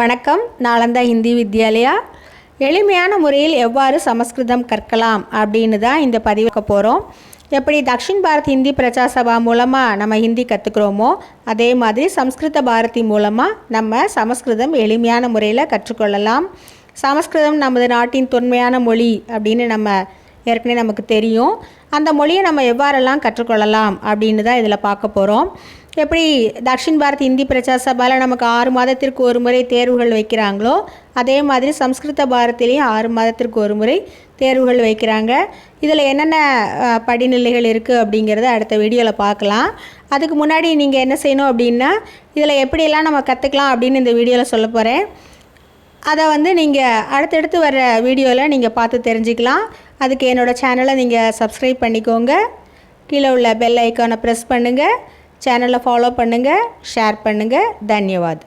வணக்கம். நாளந்தா ஹிந்தி வித்யாலயா. எளிமையான முறையில் எவ்வாறு சமஸ்கிருதம் கற்கலாம் அப்படின்னு தான் இந்த பதிவுக்க போகிறோம் எப்படி தக்ஷின் பாரத் ஹிந்தி பிரச்சார சபா மூலமாக நம்ம ஹிந்தி கற்றுக்குறோமோ அதே மாதிரி சம்ஸ்கிருத பாரதி மூலமாக நம்ம சமஸ்கிருதம் எளிமையான முறையில் கற்றுக்கொள்ளலாம். சமஸ்கிருதம் நமது நாட்டின் தொன்மையான மொழி அப்படின்னு நம்ம ஏற்கனவே நமக்கு தெரியும். அந்த மொழியை நம்ம எவ்வாறெல்லாம் கற்றுக்கொள்ளலாம் அப்படின்னு தான் இதில் பார்க்க போகிறோம் எப்படி தக்ஷின் பாரத் இந்தி பிரச்சார சபாவில் நமக்கு ஆறு மாதத்திற்கு ஒரு முறை தேர்வுகள் வைக்கிறாங்களோ அதே மாதிரி சம்ஸ்கிருத பாரதிலையும் ஆறு மாதத்திற்கு ஒரு முறை தேர்வுகள் வைக்கிறாங்க. இதில் என்னென்ன படிநிலைகள் இருக்குது அப்படிங்கிறத அடுத்த வீடியோவில் பார்க்கலாம். அதுக்கு முன்னாடி நீங்கள் என்ன செய்யணும் அப்படின்னா இதில் எப்படியெல்லாம் நம்ம கற்றுக்கலாம் அப்படின்னு இந்த வீடியோவில் சொல்ல போகிறேன் அதை வந்து நீங்கள் அடுத்தடுத்து வர வீடியோவில் நீங்கள் பார்த்து தெரிஞ்சுக்கலாம். அதுக்கு என்னோடய சேனலை நீங்கள் சப்ஸ்கிரைப் பண்ணிக்கோங்க. கீழே உள்ள பெல் ஐக்கானை ப்ரெஸ் பண்ணுங்கள் சேனலை ஃபாலோ பண்ணுங்கள் ஷேர் பண்ணுங்கள் தன்யவாத்.